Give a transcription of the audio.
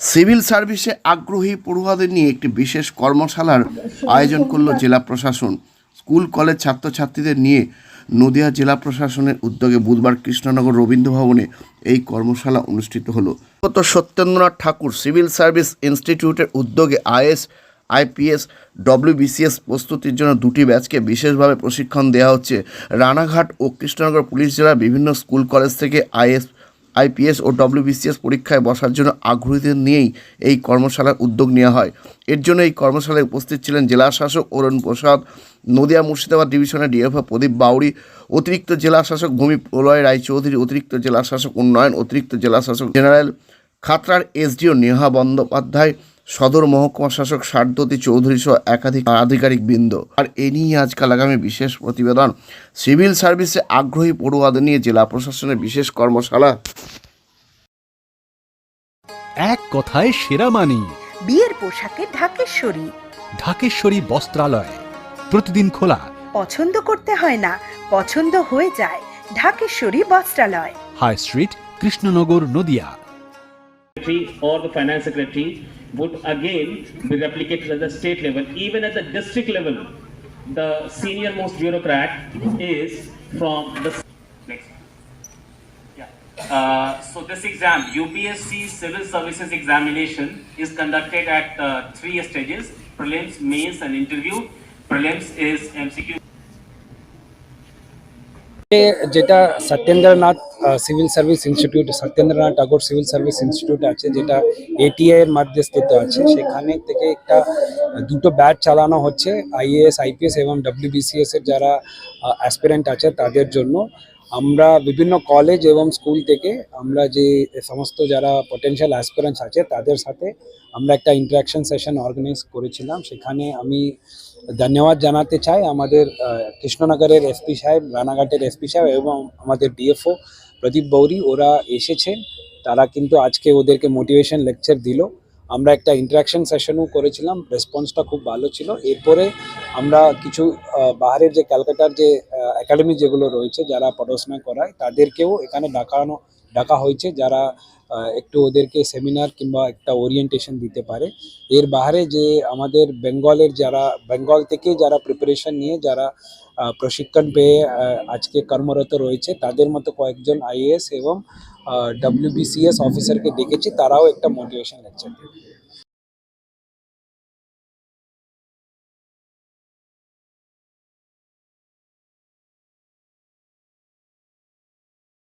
Civil সার্ভিসে আগ্রহী পড়ুয়াদের নিয়ে একটি বিশেষ কর্মশালার আয়োজন করল জেলা প্রশাসন। স্কুল, কলেজ ছাত্রছাত্রীদের নিয়ে নদিয়া জেলা প্রশাসনের উদ্যোগে বুধবার কৃষ্ণনগর রবীন্দ্র ভবনে এই কর্মশালা অনুষ্ঠিত হলো। গত সত্যেন্দ্রনাথ ঠাকুর সিভিল সার্ভিস ইনস্টিটিউটের উদ্যোগে আইএস, আইপিএস, ডব্লিউবিসিএস প্রস্তুতির জন্য দুটি ব্যাচকে বিশেষভাবে প্রশিক্ষণ দেওয়া হচ্ছে। রানাঘাট ও কৃষ্ণনগর পুলিশ জেলার বিভিন্ন স্কুল, কলেজ থেকে আইএস আইপিএস ও ডব্লিউবিসিএস পরীক্ষায় বসার জন্য আগ্রহীদের নিয়েই এই কর্মশালার উদ্যোগ নেওয়া হয়। এর জন্য এই কর্মশালায় উপস্থিত ছিলেন জেলা শাসক অরুণ প্রসাদ, নদিয়া মুর্শিদাবাদ ডিভিশনের ডিএফও প্রদীপ বাউরি অতিরিক্ত জেলা শাসক ভূমি প্রলয় রায়চৌধুরী, অতিরিক্ত জেলা শাসক উন্নয়ন, অতিরিক্ত জেলা শাসক জেনারেল খাতড়ার এসডিও নেহা বন্দ্যোপাধ্যায়, সদর মহকুমা শাসক সারদতী চৌধুরী সহ একাধিক আধিকারিক বৃন্দ। আর এ নিয়ে আজকাল আগামী বিশেষ প্রতিবেদন। সিভিল সার্ভিসে আগ্রহী পড়ুয়াদের নিয়ে জেলা প্রশাসনের বিশেষ কর্মশালা। এক কথায় সেরা মানি বিয়ের পোশাকে ঢাকেশ্বরী ঢাকেশ্বরী বস্ত্রালয় প্রতিদিন খোলা পছন্দ করতে হয় না পছন্দ হয়ে যায় Dhakeshwari Bastralaya high street Krishnanagar Nadia or the finance secretary would again be replicated at the state level. Even at the district level, the senior most bureaucrat is from the. Next. Yeah. Uh, so this exam, UPSC Civil Services Examination is conducted at uh, three stages, prelims, mains and interview. Prelims is MCQ এ যেটা Satyendranath civil service institute Satyendranath Tagore civil service institute আছে যেটা ATI এর মধ্যে স্থিত আছে সেখানে থেকে একটা দুটো ব্যাচ চালানো হচ্ছে আইএএস আইপিএস এবং ডব্লিউবিসিএস এর যারা অ্যাসপিরেন্ট আছে তাদের জন্য আমরা বিভিন্ন কলেজ এবং স্কুল থেকে আমরা যে সমস্ত যারা পটেনশিয়াল অ্যাসপিরেন্টস আছে, তাদের সাথে আমরা একটা ইন্টারাকশন সেশন অর্গানাইজ করেছিলাম। সেখানে আমি ধন্যবাদ জানাতে চাই আমাদের কৃষ্ণনগরের এসপি সাহেব, রানাঘাটের এসপি সাহেব এবং আমাদের ডিএফও প্রদীপ বৌরি। ওরা এসেছেন, তারা কিন্তু আজকে ওদেরকে মোটিভেশন লেকচার দিল। আমরা একটা ইন্টারাকশন সেশনও করেছিলাম রেসপন্সটা খুব ভালো ছিল। এরপরে আমরা কিছু বাহারের যে ক্যালকাটার যে একাডেমি যেগুলো রয়েছে, যারা পড়াশোনা করায়, তাদেরকেও এখানে ডাকানো, ডাকা হয়েছে। যারা একটু ওদেরকে সেমিনার কিংবা একটা ওরিয়েন্টেশন দিতে পারে। এর বাইরে যে আমাদের বেঙ্গলের যারা, বেঙ্গল থেকে যারা প্রিপারেশন নিয়ে, যারা প্রশিক্ষণ পেয়ে আজকে কর্মরত রয়েছে, তাদের মতো কয়েকজন আইএএস এবং ডব্লিউবিসিএস অফিসারকে ডেকেছি তারাও একটা মোটিভেশন লেকচার